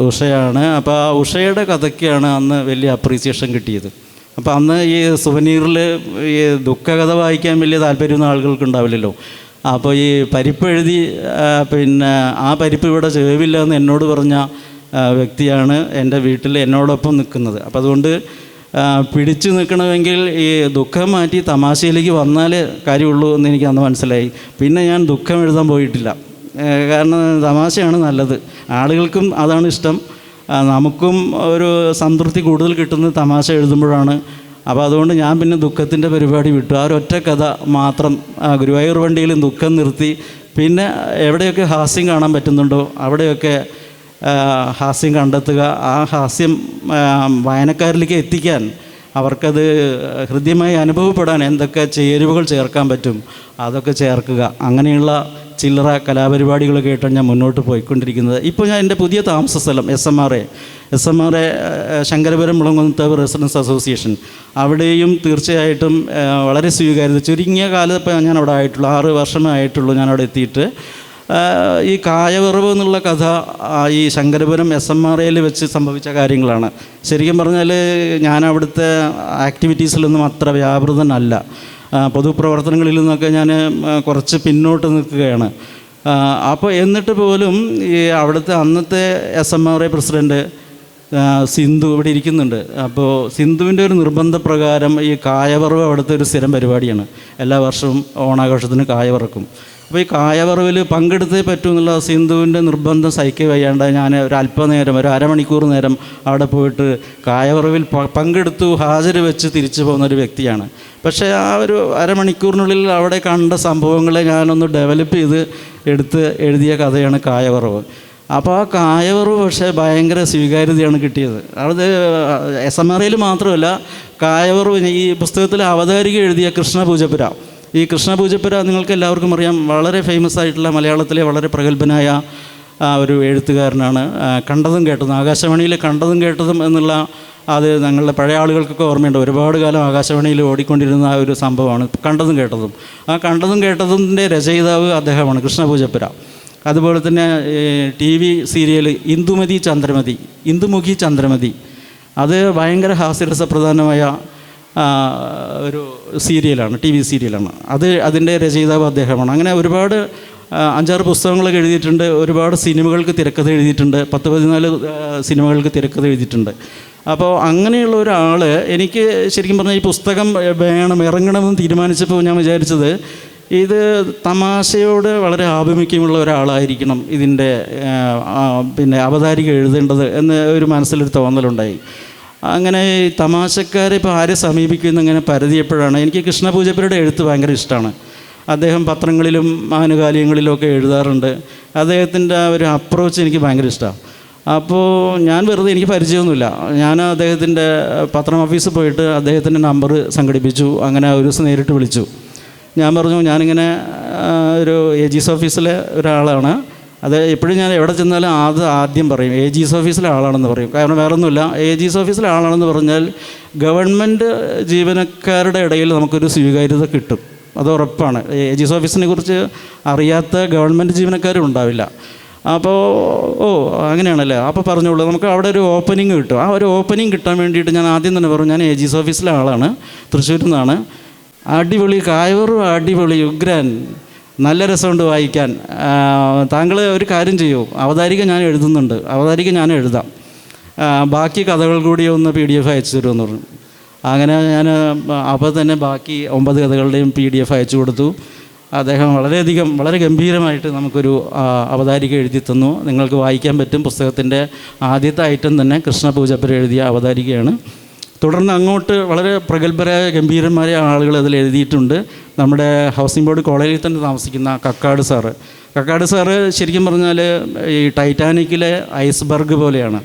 ഉഷയാണ്. അപ്പോൾ ആ ഉഷയുടെ കഥയ്ക്കാണ് അന്ന് വലിയ അപ്രീസിയേഷൻ കിട്ടിയത്. അപ്പോൾ അന്ന് ഈ സുവനീറിൽ ഈ ദുഃഖകഥ വായിക്കാൻ വലിയ താല്പര്യമൊന്നും ആളുകൾക്ക് ഉണ്ടാവില്ലല്ലോ അപ്പോൾ ഈ പരിപ്പ് എഴുതി പിന്നെ ആ പരിപ്പ് ഇവിടെ ചേവില്ല എന്ന് എന്നോട് പറഞ്ഞ വ്യക്തിയാണ് എന്റെ വീട്ടിൽ എന്നോടൊപ്പം നിൽക്കുന്നത്. അപ്പോൾ അതുകൊണ്ട് പിടിച്ചു നിൽക്കണമെങ്കിൽ ഈ ദുഃഖം മാറ്റി തമാശയിലേക്ക് വന്നാലേ കാര്യമുള്ളൂ എന്ന് എനിക്ക് അന്ന് മനസ്സിലായി. പിന്നെ ഞാൻ ദുഃഖം എഴുതാൻ പോയിട്ടില്ല. കാരണം തമാശയാണ് നല്ലത്. ആളുകൾക്കും അതാണ് ഇഷ്ടം. നമുക്കും ഒരു സംതൃപ്തി കൂടുതൽ കിട്ടുന്നത് തമാശ എഴുതുമ്പോഴാണ്. അപ്പോൾ അതുകൊണ്ട് ഞാൻ പിന്നെ ദുഃഖത്തിന്റെ പരിപാടി വിട്ടു. ആ ഒരൊറ്റ കഥ മാത്രം ഗുരുവായൂർ വണ്ടിയിൽ ദുഃഖം നിർത്തി. പിന്നെ എവിടെയൊക്കെ ഹാസ്യം കാണാൻ പറ്റുന്നുണ്ടോ? അവിടെയൊക്കെ ഹാസ്യം കണ്ടെത്തുക. ആ ഹാസ്യം വായനക്കാരിലേക്ക് എത്തിക്കാൻ അവർക്കത് ഹൃദ്യമായി അനുഭവപ്പെടാൻ എന്തൊക്കെ ചേരുവകൾ ചേർക്കാൻ പറ്റും അതൊക്കെ ചേർക്കുക. അങ്ങനെയുള്ള ചില്ലറ കലാപരിപാടികളൊക്കെ ആയിട്ടാണ് ഞാൻ മുന്നോട്ട് പോയിക്കൊണ്ടിരിക്കുന്നത്. ഇപ്പോൾ ഞാൻ എന്റെ പുതിയ താമസ സ്ഥലം S M R A S M R A Sankarapuram Mulankunnath residence association. അവിടെയും തീർച്ചയായിട്ടും വളരെ സ്വീകാര്യത. ചുരുങ്ങിയ കാലത്ത് ഞാൻ അവിടെ ആയിട്ടുള്ളൂ ആറ് വർഷമേ ആയിട്ടുള്ളൂ ഞാൻ അവിടെ എത്തിയിട്ട് ഈ കായവിറവ് എന്നുള്ള കഥ ഈ ശങ്കരപുരം എസ് എം ആർ എയിൽ വെച്ച് സംഭവിച്ച കാര്യങ്ങളാണ്. ശരിക്കും പറഞ്ഞാൽ ഞാൻ അവിടുത്തെ ആക്ടിവിറ്റീസിലൊന്നും അത്ര വ്യാപൃതനല്ല. പൊതുപ്രവർത്തനങ്ങളിൽ നിന്നൊക്കെ ഞാൻ കുറച്ച് പിന്നോട്ട് നിൽക്കുകയാണ്. അപ്പോൾ എന്നിട്ട് പോലും ഈ അവിടുത്തെ അന്നത്തെ S M R A president Sindhu ഇവിടെ ഇരിക്കുന്നുണ്ട്. അപ്പോൾ സിന്ധുവിന്റെ ഒരു നിർബന്ധ പ്രകാരം ഈ കായവറവ് അവിടുത്തെ ഒരു സ്ഥിരം പരിപാടിയാണ്. എല്ലാ വർഷവും ഓണാഘോഷത്തിന് കായവറക്കും. അപ്പോൾ ഈ കായവറവിൽ പങ്കെടുത്തേ പറ്റൂ എന്നുള്ള സിന്ധുവിന്റെ നിർബന്ധം സഹിക്കുക വയ്യാണ്ട് ഞാൻ ഒരു അല്പനേരം ഒരു അരമണിക്കൂർ നേരം അവിടെ പോയിട്ട് കായവറവിൽ പങ്കെടുത്തു ഹാജർ വെച്ച് തിരിച്ചു പോകുന്ന ഒരു വ്യക്തിയാണ്. പക്ഷേ ആ ഒരു അരമണിക്കൂറിനുള്ളിൽ അവിടെ കണ്ട സംഭവങ്ങളെ ഞാനൊന്ന് ഡെവലപ്പ് ചെയ്ത് എടുത്ത് എഴുതിയ കഥയാണ് കായവറവ്. അപ്പോൾ ആ കായവറവ് പക്ഷേ ഭയങ്കര സ്വീകാര്യതയാണ് കിട്ടിയത്. അത് എസ് എം ആർ ഐയിൽ മാത്രമല്ല കായവറവ് ഈ പുസ്തകത്തിൽ അവതാരിക എഴുതിയ കൃഷ്ണ പൂജപ്പുര ഈ കൃഷ്ണ പൂജപ്പുര നിങ്ങൾക്ക് എല്ലാവർക്കും അറിയാം വളരെ ഫേമസ് ആയിട്ടുള്ള മലയാളത്തിലെ വളരെ പ്രഗത്ഭനായ ഒരു എഴുത്തുകാരനാണ്. കണ്ടതും കേട്ടതും ആകാശവാണിയിൽ കണ്ടതും കേട്ടതും എന്നുള്ള അത് ഞങ്ങളുടെ പഴയ ആളുകൾക്കൊക്കെ ഓർമ്മയുണ്ട്. ഒരുപാട് കാലം ആകാശവാണിയിൽ ഓടിക്കൊണ്ടിരുന്ന ആ ഒരു സംഭവമാണ്. കണ്ടതും കേട്ടതും. ആ കണ്ടതും കേട്ടതിന്റെ രചയിതാവ് അദ്ദേഹമാണ് കൃഷ്ണപൂജപ്പുര. അതുപോലെ തന്നെ T V serial Indumathi Chandramathi Indumukhi Chandramathi. അത് ഭയങ്കര ഹാസ്യരസപ്രധാനമായ ഒരു സീരിയലാണ് ടി വി സീരിയലാണ്. അത് അതിന്റെ രചയിതാവ് അദ്ദേഹമാണ്. അങ്ങനെ ഒരുപാട് അഞ്ചാറ് പുസ്തകങ്ങളൊക്കെ എഴുതിയിട്ടുണ്ട്. ഒരുപാട് സിനിമകൾക്ക് തിരക്കഥ എഴുതിയിട്ടുണ്ട്. പത്ത് പതിനാല് സിനിമകൾക്ക് തിരക്കഥ എഴുതിയിട്ടുണ്ട്. അപ്പോൾ അങ്ങനെയുള്ള ഒരാൾ എനിക്ക് ശരിക്കും പറഞ്ഞാൽ ഈ പുസ്തകം വേണം ഇറങ്ങണമെന്ന് തീരുമാനിച്ചപ്പോൾ ഞാൻ വിചാരിച്ചത് ഇത് തമാശയോട് വളരെ ആഭിമുഖ്യമുള്ള ഒരാളായിരിക്കണം ഇതിന്റെ പിന്നെ അവതാരിക എഴുതേണ്ടത് എന്ന് ഒരു മനസ്സിലൊരു തോന്നലുണ്ടായി. അങ്ങനെ തമാശക്കാരെ ഇപ്പോൾ ആരെ സമീപിക്കുന്നു ഇങ്ങനെ പരതിയപ്പോഴാണ്. എനിക്ക് കൃഷ്ണപൂജപ്പുരയുടെ എഴുത്ത് ഭയങ്കര ഇഷ്ടമാണ് അദ്ദേഹം പത്രങ്ങളിലും ആനുകാലികളിലും ഒക്കെ എഴുതാറുണ്ട്. അദ്ദേഹത്തിന്റെ ആ ഒരു അപ്രോച്ച് എനിക്ക് ഭയങ്കര ഇഷ്ടമാണ് അപ്പോൾ ഞാൻ വെറുതെ എനിക്ക് പരിചയമൊന്നുമില്ല. ഞാൻ അദ്ദേഹത്തിന്റെ പത്രം ഓഫീസിൽ പോയിട്ട് അദ്ദേഹത്തിന്റെ നമ്പർ സംഘടിപ്പിച്ചു. അങ്ങനെ ഒരു ദിവസം നേരിട്ട് വിളിച്ചു. ഞാൻ പറഞ്ഞു ഞാനിങ്ങനെ ഒരു എ ജി എസ് ഓഫീസിലെ ഒരാളാണ്. അത് എപ്പോഴും ഞാൻ എവിടെ ചെന്നാലും അത് ആദ്യം പറയും. എ ജിസ് ഓഫീസിലെ ആളാണെന്ന് പറയും. കാരണം വേറെ ഒന്നുമില്ല എ ജിസ് ഓഫീസിലെ ആളാണെന്ന് പറഞ്ഞാൽ ഗവൺമെന്റ് ജീവനക്കാരുടെ ഇടയിൽ നമുക്കൊരു സ്വീകാര്യത കിട്ടും. അത് ഉറപ്പാണ്. എ ജിസ് ഓഫീസിനെ കുറിച്ച് അറിയാത്ത ഗവൺമെന്റ് ജീവനക്കാരും ഉണ്ടാവില്ല. അപ്പോൾ ഓ അങ്ങനെയാണല്ലേ? അപ്പോൾ പറഞ്ഞോളൂ. നമുക്ക് അവിടെ ഒരു ഓപ്പനിങ് കിട്ടും. ആ ഒരു ഓപ്പനിങ് കിട്ടാൻ വേണ്ടിയിട്ട് ഞാൻ ആദ്യം തന്നെ പറഞ്ഞു ഞാൻ എ ജിസ് ഓഫീസിലെ ആളാണ്. തൃശ്ശൂരിൽ നിന്നാണ്. അടിപൊളി കായവറും അടിപൊളി ഉഗ്രൻ. നല്ല രസമുണ്ട് വായിക്കാൻ. താങ്കൾ ഒരു കാര്യം ചെയ്യൂ. അവതാരിക ഞാൻ എഴുതുന്നുണ്ട്. അവതാരിക ഞാൻ എഴുതാം. ബാക്കി കഥകൾ കൂടി ഒന്ന് പി ഡി എഫ് അയച്ചു തരുമെന്ന് പറഞ്ഞു. അങ്ങനെ ഞാൻ അപ്പോൾ തന്നെ ബാക്കി ഒമ്പത് കഥകളുടെയും പി ഡി എഫ് അയച്ചു കൊടുത്തു. അദ്ദേഹം വളരെയധികം വളരെ ഗംഭീരമായിട്ട് നമുക്കൊരു അവതാരിക എഴുതി തന്നു. നിങ്ങൾക്ക് വായിക്കാൻ പറ്റും. പുസ്തകത്തിന്റെ ആദ്യത്തെ ഐറ്റം തന്നെ കൃഷ്ണ പൂജപ്പുര എഴുതിയ അവതാരികയാണ്. തുടർന്ന് അങ്ങോട്ട് വളരെ പ്രഗത്ഭരായ ഗംഭീരന്മാരായ ആളുകൾ അതിൽ എഴുതിയിട്ടുണ്ട്. നമ്മുടെ ഹൗസിംഗ് ബോർഡ് കോളേജിൽ തന്നെ താമസിക്കുന്ന കക്കാട് സാറ് കക്കാട് സാറ് ശരിക്കും പറഞ്ഞാൽ ഈ ടൈറ്റാനിക്കിലെ ഐസ്ബർഗ് പോലെയാണ്.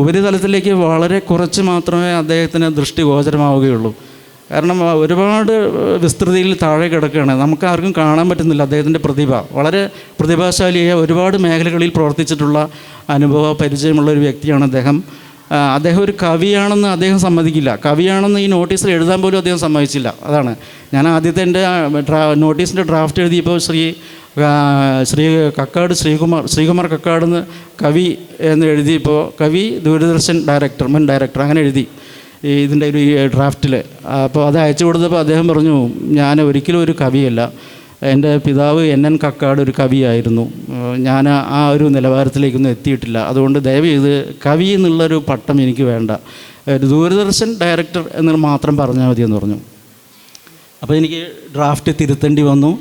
ഉപരിതലത്തിലേക്ക് വളരെ കുറച്ച് മാത്രമേ അദ്ദേഹത്തിന് ദൃഷ്ടി ഗോചരമാവുകയുള്ളൂ കാരണം ഒരുപാട് വിസ്തൃതിയിൽ താഴെ കിടക്കുകയാണ്. നമുക്ക് ആർക്കും കാണാൻ പറ്റുന്നില്ല അദ്ദേഹത്തിന്റെ പ്രതിഭ. വളരെ പ്രതിഭാശാലിയായ ഒരുപാട് മേഖലകളിൽ പ്രവർത്തിച്ചിട്ടുള്ള അനുഭവ പരിചയമുള്ള ഒരു വ്യക്തിയാണ് അദ്ദേഹം. അദ്ദേഹം ഒരു കവിയാണെന്ന് അദ്ദേഹം സമ്മതിക്കില്ല. കവിയാണെന്ന് ഈ നോട്ടീസിൽ എഴുതാൻ പോലും അദ്ദേഹം സമ്മതിച്ചില്ല. അതാണ്. ഞാൻ ആദ്യത്തെ എന്റെ ഡ്രാ നോട്ടീസിന്റെ ഡ്രാഫ്റ്റ് എഴുതിയപ്പോൾ ശ്രീ ശ്രീ കക്കാട് ശ്രീകുമാർ ശ്രീകുമാർ കക്കാട് എന്ന് കവി എന്ന് എഴുതിയപ്പോൾ കവി ദൂരദർശൻ ഡയറക്ടർ മുൻ ഡയറക്ടർ അങ്ങനെ എഴുതി ഇതിന്റെ ഒരു ഡ്രാഫ്റ്റിൽ. അപ്പോൾ അത് അയച്ചു കൊടുത്തപ്പോൾ അദ്ദേഹം പറഞ്ഞു ഞാൻ ഒരിക്കലും ഒരു കവിയല്ല. എന്റെ പിതാവ് എൻ എൻ കക്കാട് ഒരു കവിയായിരുന്നു. ഞാൻ ആ ഒരു നിലവാരത്തിലേക്കൊന്നും എത്തിയിട്ടില്ല. അതുകൊണ്ട് ദയവ് ചെയ്ത് കവി എന്നുള്ളൊരു പട്ടം എനിക്ക് വേണ്ട. ഒരു ദൂരദർശൻ ഡയറക്ടർ എന്ന് മാത്രം പറഞ്ഞാൽ മതി എന്ന് പറഞ്ഞു. അപ്പോൾ എനിക്ക് ഡ്രാഫ്റ്റ് തിരുത്തേണ്ടി വന്നു.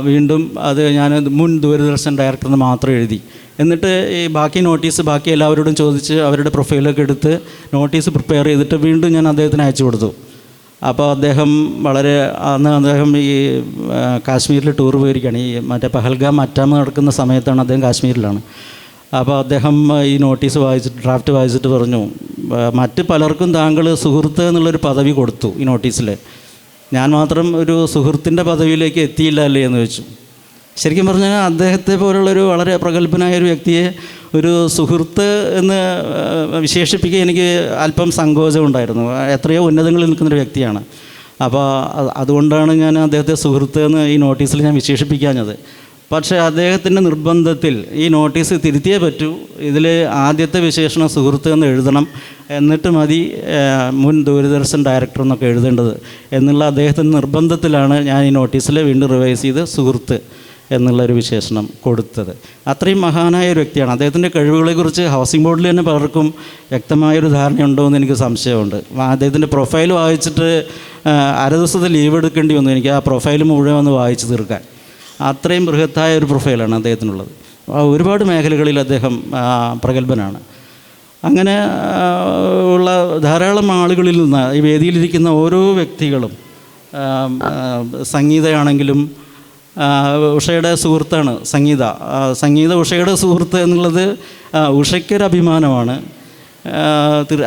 വീണ്ടും അത് ഞാൻ മുൻ ദൂരദർശൻ ഡയറക്ടർ എന്ന് മാത്രം എഴുതി. എന്നിട്ട് ഈ ബാക്കി നോട്ടീസ് ബാക്കി എല്ലാവരോടും ചോദിച്ച് അവരുടെ പ്രൊഫൈലൊക്കെ എടുത്ത് നോട്ടീസ് പ്രിപ്പയർ ചെയ്തിട്ട് വീണ്ടും ഞാൻ അദ്ദേഹത്തിന് അയച്ചു കൊടുത്തു. അപ്പോൾ അദ്ദേഹം വളരെ അന്ന് അദ്ദേഹം ഈ കാശ്മീരിൽ ടൂർ പോയിരിക്കുകയാണ്. ഈ മറ്റേ പഹൽഗാം അറ്റാമ നടക്കുന്ന സമയത്താണ് അദ്ദേഹം കാശ്മീരിലാണ്. അപ്പോൾ അദ്ദേഹം ഈ നോട്ടീസ് വായിച്ചിട്ട് ഡ്രാഫ്റ്റ് വായിച്ചിട്ട് പറഞ്ഞു "ആ, മറ്റ് പലർക്കും താങ്കൾ സുഹൃത്ത് എന്നുള്ളൊരു പദവി കൊടുത്തു ഈ നോട്ടീസിൽ ഞാൻ മാത്രം ഒരു സുഹൃത്തിന്റെ പദവിയിലേക്ക് എത്തിയില്ല അല്ലേ എന്ന് വെച്ചു ശരിക്കും പറഞ്ഞാൽ അദ്ദേഹത്തെ പോലുള്ളൊരു വളരെ പ്രഗത്ഭനായ ഒരു വ്യക്തിയെ ഒരു സുഹൃത്ത് എന്ന് വിശേഷിപ്പിക്കുക എനിക്ക് അല്പം സങ്കോചമുണ്ടായിരുന്നു എത്രയോ ഉന്നതങ്ങളിൽ നിൽക്കുന്നൊരു വ്യക്തിയാണ്. അപ്പോൾ അതുകൊണ്ടാണ് ഞാൻ അദ്ദേഹത്തെ സുഹൃത്ത് എന്ന് ഈ നോട്ടീസിൽ ഞാൻ വിശേഷിപ്പിക്കാഞ്ഞത്. പക്ഷേ അദ്ദേഹത്തിന്റെ നിർബന്ധത്തിൽ ഈ നോട്ടീസ് തിരുത്തിയേ പറ്റൂ. ഇതിൽ ആദ്യത്തെ വിശേഷണം സുഹൃത്ത് എന്ന് എഴുതണം. എന്നിട്ട് മതി മുൻ ദൂരദർശൻ ഡയറക്ടർ എന്നൊക്കെ എഴുതേണ്ടത്. എന്നുള്ള അദ്ദേഹത്തിന്റെ നിർബന്ധത്തിലാണ് ഞാൻ ഈ നോട്ടീസിൽ വീണ്ടും റിവൈസ് ചെയ്ത് സുഹൃത്ത്. എന്നുള്ളൊരു വിശേഷണം കൊടുത്തത്. അത്രയും മഹാനായ ഒരു വ്യക്തിയാണ്. അദ്ദേഹത്തിന്റെ കഴിവുകളെക്കുറിച്ച് ഹൗസിംഗ് ബോർഡിൽ തന്നെ പലർക്കും വ്യക്തമായൊരു ധാരണയുണ്ടോ എന്ന് എനിക്ക് സംശയമുണ്ട്. അദ്ദേഹത്തിന്റെ പ്രൊഫൈൽ വായിച്ചിട്ട് അര ദിവസത്തെ ലീവ് എടുക്കേണ്ടി വന്നു. എനിക്ക് ആ പ്രൊഫൈൽ മുഴുവൻ ഒന്ന് വായിച്ചു തീർക്കാൻ. അത്രയും ബൃഹത്തായ ഒരു പ്രൊഫൈലാണ് അദ്ദേഹത്തിനുള്ളത്. ഒരുപാട് മേഖലകളിൽ അദ്ദേഹം പ്രഗത്ഭനാണ്. അങ്ങനെ ഉള്ള ധാരാളം ആളുകളിൽ നിന്ന് ഈ വേദിയിലിരിക്കുന്ന ഓരോ വ്യക്തികളും ആ, ഉഷയുടെ സുഹൃത്താണ് സംഗീത. സംഗീത ഉഷയുടെ സുഹൃത്ത് എന്നുള്ളത് ഉഷയ്ക്കൊരു അഭിമാനമാണ്.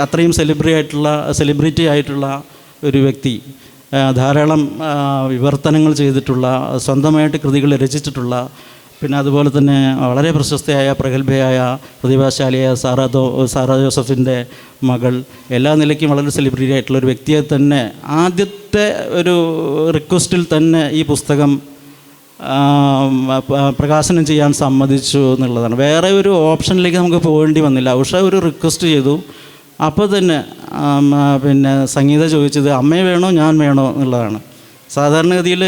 അത്രയും സെലിബ്രി ആയിട്ടുള്ള സെലിബ്രിറ്റി ആയിട്ടുള്ള ഒരു വ്യക്തി. ധാരാളം വിവർത്തനങ്ങൾ ചെയ്തിട്ടുള്ള സ്വന്തമായിട്ട് കൃതികൾ രചിച്ചിട്ടുള്ള പിന്നെ അതുപോലെ തന്നെ വളരെ പ്രശസ്തയായ പ്രഗത്ഭയായ പ്രതിഭാശാലിയായ സാറാ ദോ സാറാ ജോസഫിന്റെ മകൾ. എല്ലാ നിലയ്ക്കും വളരെ സെലിബ്രിറ്റി ആയിട്ടുള്ള ഒരു വ്യക്തിയെ തന്നെ ആദ്യത്തെ ഒരു റിക്വസ്റ്റിൽ തന്നെ ഈ പുസ്തകം പ്രകാശനം ചെയ്യാൻ സമ്മതിച്ചു എന്നുള്ളതാണ്. വേറെ ഒരു ഓപ്ഷനിലേക്ക് നമുക്ക് പോകേണ്ടി വന്നില്ല. ഉഷ ഒരു റിക്വസ്റ്റ് ചെയ്തു. അപ്പോൾ തന്നെ പിന്നെ സംഗീത ചോദിച്ചത് അമ്മയെ വേണോ ഞാൻ വേണോ എന്നുള്ളതാണ്. സാധാരണഗതിയിൽ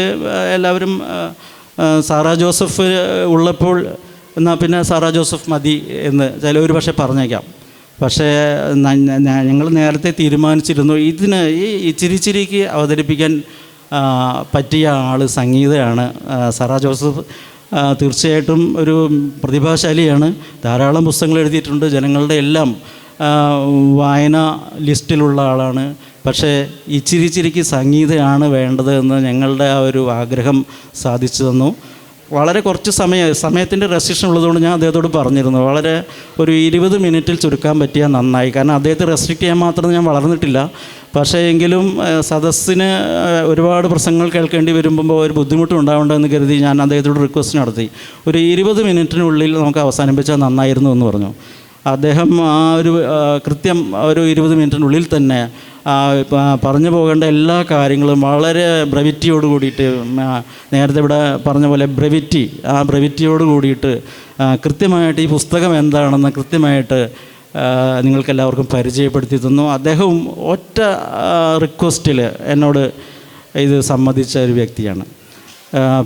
എല്ലാവരും സാറാ ജോസഫ് ഉള്ളപ്പോൾ എന്നാൽ പിന്നെ സാറാ ജോസഫ് മതി എന്ന് ചിലവർ പക്ഷേ പറഞ്ഞേക്കാം. പക്ഷേ ഞങ്ങൾ നേരത്തെ തീരുമാനിച്ചിരുന്നു. ഇതിന് ഈ ചിരിച്ചിരിക്ക് അവതരിപ്പിക്കാൻ പറ്റിയ ആൾ സംഗീതയാണ്. സാറാ ജോസഫ് തീർച്ചയായിട്ടും ഒരു പ്രതിഭാശാലിയാണ്. ധാരാളം പുസ്തകങ്ങൾ എഴുതിയിട്ടുണ്ട്. ജനങ്ങളുടെ എല്ലാം വായന ലിസ്റ്റിലുള്ള ആളാണ്. പക്ഷേ ഇച്ചിരിച്ചിരിക്ക് സംഗീതമാണ് വേണ്ടത് എന്ന് ഞങ്ങളുടെ ആ ഒരു ആഗ്രഹം സാധിച്ചു തന്നു. വളരെ കുറച്ച് സമയം സമയത്തിന്റെ റെസ്ട്രിക്ഷൻ ഉള്ളതുകൊണ്ട് ഞാൻ അദ്ദേഹത്തോട് പറഞ്ഞിരുന്നു. വളരെ ഒരു ഇരുപത് മിനിറ്റിൽ ചുരുക്കാൻ പറ്റിയാൽ നന്നായി. കാരണം അദ്ദേഹത്തെ റെസ്ട്രിക്റ്റ് ചെയ്യാൻ മാത്രം ഞാൻ വളർന്നിട്ടില്ല. പക്ഷേ എങ്കിലും സദസ്സിന് ഒരുപാട് പ്രസംഗങ്ങൾ കേൾക്കേണ്ടി വരുമ്പോൾ ഒരു ബുദ്ധിമുട്ട് ഉണ്ടാവേണ്ടതെന്ന് കരുതി ഞാൻ അദ്ദേഹത്തോട് റിക്വസ്റ്റ് നടത്തി. ഒരു ഇരുപത് മിനിറ്റിനുള്ളിൽ നമുക്ക് അവസാനിപ്പിച്ചാൽ നന്നായിരുന്നു എന്ന് പറഞ്ഞു. അദ്ദേഹം ആ ഒരു കൃത്യം ഒരു ഇരുപത് മിനിറ്റിനുള്ളിൽ തന്നെ പറഞ്ഞു പോകേണ്ട എല്ലാ കാര്യങ്ങളും വളരെ ബ്രവിറ്റിയോട് കൂടിയിട്ട് നേരത്തെ ഇവിടെ പറഞ്ഞ പോലെ ബ്രവിറ്റി ആ ബ്രവിറ്റിയോട് കൂടിയിട്ട് കൃത്യമായിട്ട് ഈ പുസ്തകം എന്താണെന്ന് കൃത്യമായിട്ട് നിങ്ങൾക്കെല്ലാവർക്കും പരിചയപ്പെടുത്തി തന്നു. അദ്ദേഹവും ഒറ്റ റിക്വസ്റ്റിൽ എന്നോട് ഇത് സമ്മതിച്ച ഒരു വ്യക്തിയാണ്.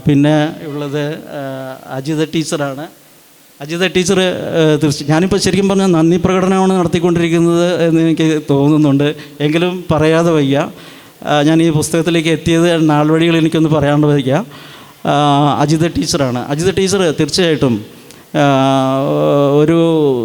പിന്നെ ഉള്ളത് അജിത ടീച്ചറാണ്. അജിത ടീച്ചർ തീർച്ചയായും ഞാനിപ്പോൾ ശരിക്കും പറഞ്ഞാൽ നന്ദി പ്രകടനമാണ് നടത്തിക്കൊണ്ടിരിക്കുന്നത് എന്ന് എനിക്ക് തോന്നുന്നുണ്ട്. എങ്കിലും പറയാതെ വയ്യ. ഞാൻ ഈ പുസ്തകത്തിലേക്ക് എത്തിയത് നാൾ വഴികൾ എനിക്കൊന്ന് പറയാണ്ട് വയ്യ. അജിത ടീച്ചറാണ്. അജിത ടീച്ചർ തീർച്ചയായിട്ടും ഒരു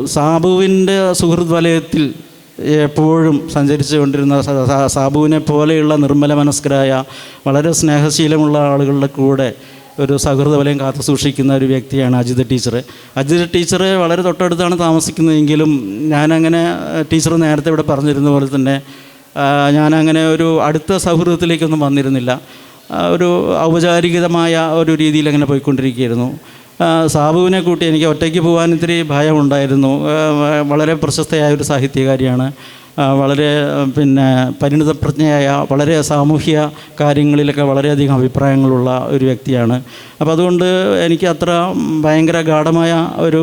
സാബുവിന്റെ സുഹൃത് വലയത്തിൽ എപ്പോഴും സഞ്ചരിച്ചു കൊണ്ടിരുന്ന സാബുവിനെ പോലെയുള്ള നിർമ്മല മനസ്കരായ വളരെ സ്നേഹശീലമുള്ള ആളുകളുടെ കൂടെ ഒരു സൗഹൃദ വലയം കാത്തു സൂക്ഷിക്കുന്ന ഒരു വ്യക്തിയാണ് അജിത് ടീച്ചർ. അജിത് ടീച്ചർ വളരെ തൊട്ടടുത്താണ് താമസിക്കുന്നതെങ്കിലും ഞാനങ്ങനെ ടീച്ചർ നേരത്തെ ഇവിടെ പറഞ്ഞിരുന്ന പോലെ തന്നെ ഞാനങ്ങനെ ഒരു അടുത്ത സൗഹൃദത്തിലേക്കൊന്നും വന്നിരുന്നില്ല. ഒരു ഔപചാരികമായ ഒരു രീതിയിൽ അങ്ങനെ പോയിക്കൊണ്ടിരിക്കുകയായിരുന്നു. സാബുവിനെ കൂട്ടി എനിക്ക് ഒറ്റയ്ക്ക് പോകാൻ ഇത്തിരി ഭയമുണ്ടായിരുന്നു. വളരെ പ്രശസ്തയായ ഒരു സാഹിത്യകാരിയാണ്. വളരെ പിന്നെ പരിണിതപ്രജ്ഞയായ വളരെ സാമൂഹ്യ കാര്യങ്ങളിലൊക്കെ വളരെയധികം അഭിപ്രായങ്ങളുള്ള ഒരു വ്യക്തിയാണ്. അപ്പോൾ അതുകൊണ്ട് എനിക്ക് അത്ര ഭയങ്കര ഗാഠമായ ഒരു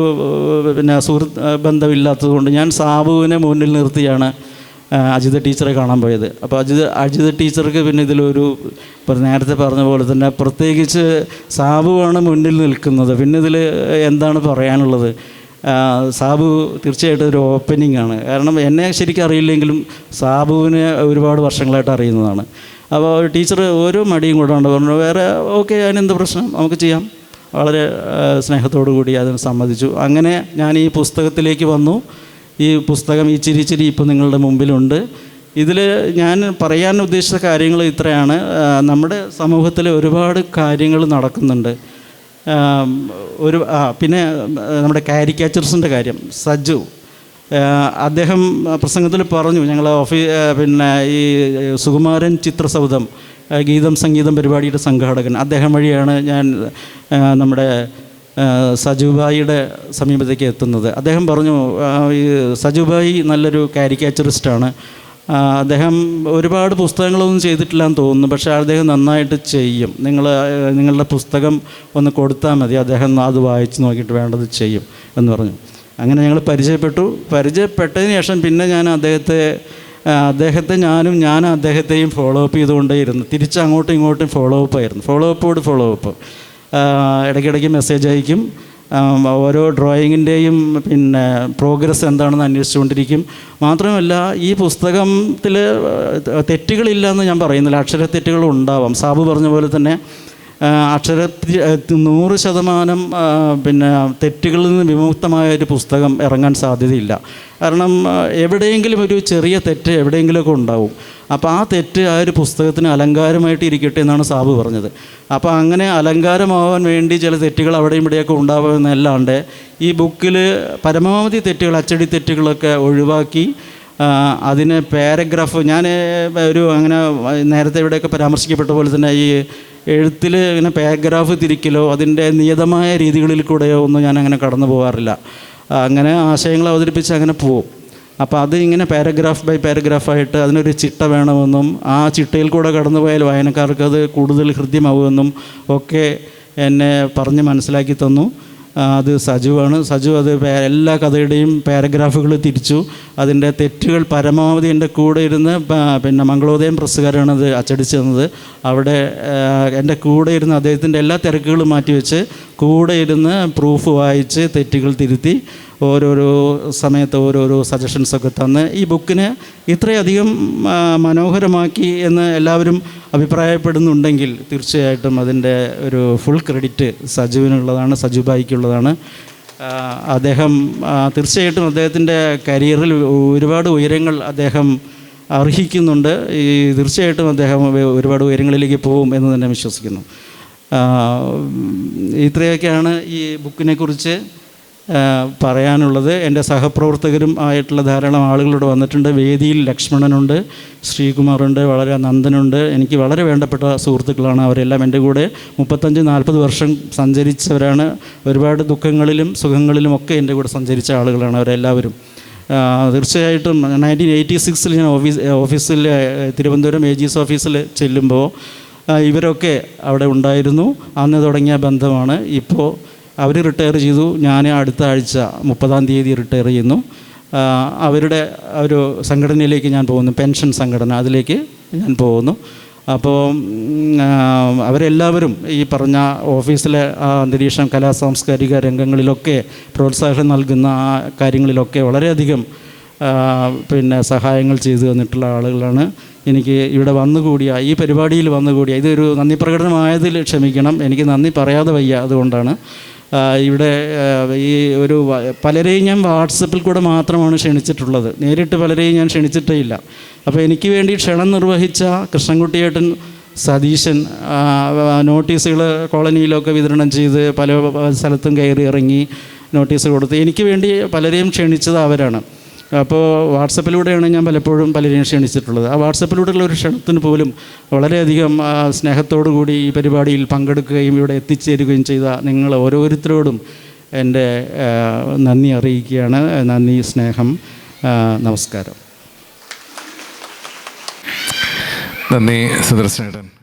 പിന്നെ സുഹൃത്ത് ബന്ധമില്ലാത്തതുകൊണ്ട് ഞാൻ സാബുവിനെ മുന്നിൽ നിർത്തിയാണ്. അജിത ടീച്ചറെ കാണാൻ പോയത്. അപ്പോൾ അജിത അജിത ടീച്ചർക്ക് പിന്നെ ഇതിലൊരു നേരത്തെ പറഞ്ഞ പോലെ തന്നെ പ്രത്യേകിച്ച് സാബുവാണ് മുന്നിൽ നിൽക്കുന്നത്. പിന്നെ ഇതിൽ എന്താണ് പറയാനുള്ളത്? സാബു തീർച്ചയായിട്ടും ഒരു ഓപ്പനിങ് ആണ്. കാരണം എന്നെ ശരിക്കും അറിയില്ലെങ്കിലും സാബുവിനെ ഒരുപാട് വർഷങ്ങളായിട്ട് അറിയുന്നതാണ്. അപ്പോൾ ടീച്ചർ ഓരോ മടിയും കൂടാണ്ട് പറഞ്ഞു വേറെ ഓക്കെ അതിനെന്ത് പ്രശ്നം? നമുക്ക് ചെയ്യാം. വളരെ സ്നേഹത്തോടു കൂടി അതിന് സമ്മതിച്ചു. അങ്ങനെ ഞാൻ ഈ പുസ്തകത്തിലേക്ക് വന്നു. ഈ പുസ്തകം ഈ ചിരി ചിരി നിങ്ങളുടെ മുമ്പിലുണ്ട്. ഇതിൽ ഞാൻ പറയാൻ ഉദ്ദേശിച്ച കാര്യങ്ങൾ ഇത്രയാണ്. നമ്മുടെ സമൂഹത്തിൽ ഒരുപാട് കാര്യങ്ങൾ നടക്കുന്നുണ്ട്. ഒരു ആ പിന്നെ നമ്മുടെ കാരിക്കാച്ചേഴ്സിന്റെ കാര്യം സജു. അദ്ദേഹം പ്രസംഗത്തിൽ പറഞ്ഞു ഞങ്ങൾ ഓഫീ പിന്നെ ഈ സുകുമാരൻ ചിത്രസൗധം ഗീതം സംഗീതം പരിപാടിയുടെ സംഘാടകൻ. അദ്ദേഹം വഴിയാണ് ഞാൻ നമ്മുടെ സജുബായിയുടെ സമീപത്തേക്ക് എത്തുന്നത്. അദ്ദേഹം പറഞ്ഞു ഈ സജുബായി നല്ലൊരു കാരിക്കാച്ചറിസ്റ്റാണ്. അദ്ദേഹം ഒരുപാട് പുസ്തകങ്ങളൊന്നും ചെയ്തിട്ടില്ല എന്ന് തോന്നുന്നു പക്ഷേ അദ്ദേഹം നന്നായിട്ട് ചെയ്യും. നിങ്ങൾ നിങ്ങളുടെ പുസ്തകം ഒന്ന് കൊടുത്താൽ മതി അദ്ദേഹം അത് വായിച്ച് നോക്കിയിട്ട് വേണ്ടത് ചെയ്യും എന്ന് പറഞ്ഞു. അങ്ങനെ ഞങ്ങൾ പരിചയപ്പെട്ടു. പരിചയപ്പെട്ടതിന് ശേഷം പിന്നെ ഞാൻ അദ്ദേഹത്തെ അദ്ദേഹത്തെ ഞാനും ഞാൻ അദ്ദേഹത്തെയും ഫോളോ അപ്പ് ചെയ്തുകൊണ്ടേയിരുന്നു. തിരിച്ച് അങ്ങോട്ടും ഇങ്ങോട്ടും ഫോളോ അപ്പ് ആയിരുന്നു. ഫോളോ അപ്പോട് ഫോളോ അപ്പ് ഇടയ്ക്കിടയ്ക്ക് മെസ്സേജ് അയക്കും. ഓരോ ഡ്രോയിങ്ങിന്റെയും പിന്നെ പ്രോഗ്രസ് എന്താണെന്ന് അന്വേഷിച്ചുകൊണ്ടിരിക്കും. മാത്രമല്ല ഈ പുസ്തകത്തിൽ തെറ്റുകളില്ല എന്ന് ഞാൻ പറയുന്നില്ല. അക്ഷരത്തെറ്റുകൾ ഉണ്ടാവാം. സാബു പറഞ്ഞ പോലെ തന്നെ ആ, അക്ഷരത്തിൽ നൂറ് ശതമാനം പിന്നെ തെറ്റുകളിൽ നിന്ന് വിമുക്തമായ ഒരു പുസ്തകം ഇറങ്ങാൻ സാധ്യതയില്ല. കാരണം എവിടെയെങ്കിലും ഒരു ചെറിയ തെറ്റ് എവിടെയെങ്കിലുമൊക്കെ ഉണ്ടാവും. അപ്പോൾ ആ തെറ്റ് ആ ഒരു പുസ്തകത്തിന് അലങ്കാരമായിട്ട് ഇരിക്കട്ടെ എന്നാണ് സാബ് പറഞ്ഞത്. അപ്പോൾ അങ്ങനെ അലങ്കാരമാവാൻ വേണ്ടി ചില തെറ്റുകൾ അവിടെയും ഇവിടെയൊക്കെ ഉണ്ടാവുമെന്നല്ലാണ്ട് ഈ ബുക്കിൽ പരമാവധി തെറ്റുകൾ അച്ചടി തെറ്റുകളൊക്കെ ഒഴിവാക്കി അതിന് പാരഗ്രാഫ് ഞാൻ ഒരു അങ്ങനെ നേരത്തെ ഇവിടെയൊക്കെ പരാമർശിക്കപ്പെട്ട പോലെ തന്നെ ഈ എഴുത്തിൽ ഇങ്ങനെ പാരഗ്രാഫ് തിരിക്കലോ അതിന്റെ നിയതമായ രീതികളിൽ കൂടെയോ ഒന്നും ഞാൻ അങ്ങനെ കടന്നു പോകാറില്ല അങ്ങനെ ആശയങ്ങൾ അവതരിപ്പിച്ച് അങ്ങനെ പോവും. അപ്പോൾ അത് ഇങ്ങനെ പാരഗ്രാഫ് ബൈ പാരഗ്രാഫായിട്ട് അതിനൊരു ചിട്ട വേണമെന്നും ആ ചിട്ടയിൽ കൂടെ കടന്നു പോയാൽ വായനക്കാർക്ക് അത് കൂടുതൽ ഹൃദ്യമാവുമെന്നും ഒക്കെ എന്നെ പറഞ്ഞ് മനസ്സിലാക്കി തന്നു. അത് സജുവാണ്. സജു അത് എല്ലാ കഥയുടെയും പാരഗ്രാഫുകൾ തിരിച്ചു. അതിന്റെ തെറ്റുകൾ പരമാവധി എന്റെ കൂടെ ഇരുന്ന് പിന്നെ മംഗളോദയം പ്രസ്സുകാരാണ് അത് അച്ചടിച്ചു തന്നത്. അവിടെ എന്റെ കൂടെ ഇരുന്ന് അദ്ദേഹത്തിന്റെ എല്ലാ തിരക്കുകളും മാറ്റിവെച്ച് കൂടെ ഇരുന്ന് പ്രൂഫ് വായിച്ച് തെറ്റുകൾ തിരുത്തി. ഓരോരോ സമയത്ത് ഓരോരോ സജഷൻസൊക്കെ തന്ന് ഈ ബുക്കിനെ ഇത്രയധികം മനോഹരമാക്കി എന്ന് എല്ലാവരും അഭിപ്രായപ്പെടുന്നുണ്ടെങ്കിൽ തീർച്ചയായിട്ടും അതിന്റെ ഒരു ഫുൾ ക്രെഡിറ്റ് സജുവിനുള്ളതാണ് സജുബായിക്കുള്ളതാണ്. ബായിക്കുള്ളതാണ് അദ്ദേഹം തീർച്ചയായിട്ടും അദ്ദേഹത്തിന്റെ കരിയറിൽ ഒരുപാട് ഉയരങ്ങൾ അദ്ദേഹം അർഹിക്കുന്നുണ്ട്. ഈ തീർച്ചയായിട്ടും അദ്ദേഹം ഒരുപാട് ഉയരങ്ങളിലേക്ക് പോകും എന്ന് തന്നെ വിശ്വസിക്കുന്നു. ഇത്രയൊക്കെയാണ് ഈ ബുക്കിനെ കുറിച്ച് ആ, പറയാനുള്ളത്. എന്റെ സഹപ്രവർത്തകരും ആയിട്ടുള്ള ധാരാളം ആളുകളോട് വന്നിട്ടുണ്ട്. വേദിയിൽ ലക്ഷ്മണനുണ്ട് ശ്രീകുമാറുണ്ട് വളരെ നന്ദനുണ്ട്. എനിക്ക് വളരെ വേണ്ടപ്പെട്ട സുഹൃത്തുക്കളാണ് അവരെല്ലാം എന്റെ കൂടെ. മുപ്പത്തഞ്ച് നാൽപ്പത് വർഷം സഞ്ചരിച്ചവരാണ്. ഒരുപാട് ദുഃഖങ്ങളിലും സുഖങ്ങളിലും ഒക്കെ എന്റെ കൂടെ സഞ്ചരിച്ച ആളുകളാണ് അവരെല്ലാവരും. തീർച്ചയായിട്ടും നയന്റീൻ എയ്റ്റി സിക്സിൽ ഞാൻ ഓഫീസ് ഓഫീസിൽ തിരുവനന്തപുരം എ ജി എസ് ഓഫീസിൽ ചെല്ലുമ്പോൾ ഇവരൊക്കെ അവിടെ ഉണ്ടായിരുന്നു. അന്ന് തുടങ്ങിയ ബന്ധമാണ്. ഇപ്പോൾ അവർ റിട്ടയർ ചെയ്തു. ഞാൻ അടുത്ത ആഴ്ച മുപ്പതാം തീയതി റിട്ടയർ ചെയ്യുന്നു. അവരുടെ ഒരു സംഘടനയിലേക്ക് ഞാൻ പോകുന്നു. പെൻഷൻ സംഘടന അതിലേക്ക് ഞാൻ പോകുന്നു. അപ്പോൾ അവരെല്ലാവരും ഈ പറഞ്ഞ ഓഫീസിലെ അന്തരീക്ഷം കലാ സാംസ്കാരിക രംഗങ്ങളിലൊക്കെ പ്രോത്സാഹനം നൽകുന്ന ആ കാര്യങ്ങളിലൊക്കെ വളരെയധികം പിന്നെ സഹായങ്ങൾ ചെയ്തു തന്നിട്ടുള്ള ആളുകളാണ്. എനിക്ക് ഇവിടെ വന്നുകൂടിയ ഈ പരിപാടിയിൽ വന്നുകൂടിയ ഇതൊരു നന്ദി പ്രകടനമായതിൽ ക്ഷമിക്കണം. എനിക്ക് നന്ദി പറയാതെ വയ്യ അതുകൊണ്ടാണ്. ഇവിടെ ഈ ഒരു പലരെയും ഞാൻ വാട്സപ്പിൽ കൂടെ മാത്രമാണ് ക്ഷണിച്ചിട്ടുള്ളത്. നേരിട്ട് പലരെയും ഞാൻ ക്ഷണിച്ചിട്ടേ ഇല്ല. അപ്പോൾ എനിക്ക് വേണ്ടി ക്ഷണം നിർവഹിച്ച കൃഷ്ണൻകുട്ടിയേട്ടൻ സതീശൻ നോട്ടീസുകൾ കോളനിയിലൊക്കെ വിതരണം ചെയ്ത് പല സ്ഥലത്തും കയറി ഇറങ്ങി നോട്ടീസ് കൊടുത്ത് എനിക്ക് വേണ്ടി പലരെയും ക്ഷണിച്ചത് അവരാണ്. അപ്പോൾ വാട്സപ്പിലൂടെയാണ് ഞാൻ പലപ്പോഴും പലരെയും ക്ഷണിച്ചിട്ടുള്ളത്. ആ വാട്സപ്പിലൂടെയുള്ള ഒരു ക്ഷണത്തിന് പോലും വളരെയധികം സ്നേഹത്തോടു കൂടി ഈ പരിപാടിയിൽ പങ്കെടുക്കുകയും ഇവിടെ എത്തിച്ചേരുകയും ചെയ്ത നിങ്ങൾ ഓരോരുത്തരോടും എന്റെ നന്ദി അറിയിക്കുകയാണ്. നന്ദി സ്നേഹം നമസ്കാരം. നന്ദി സുദർശനേട്ടൻ.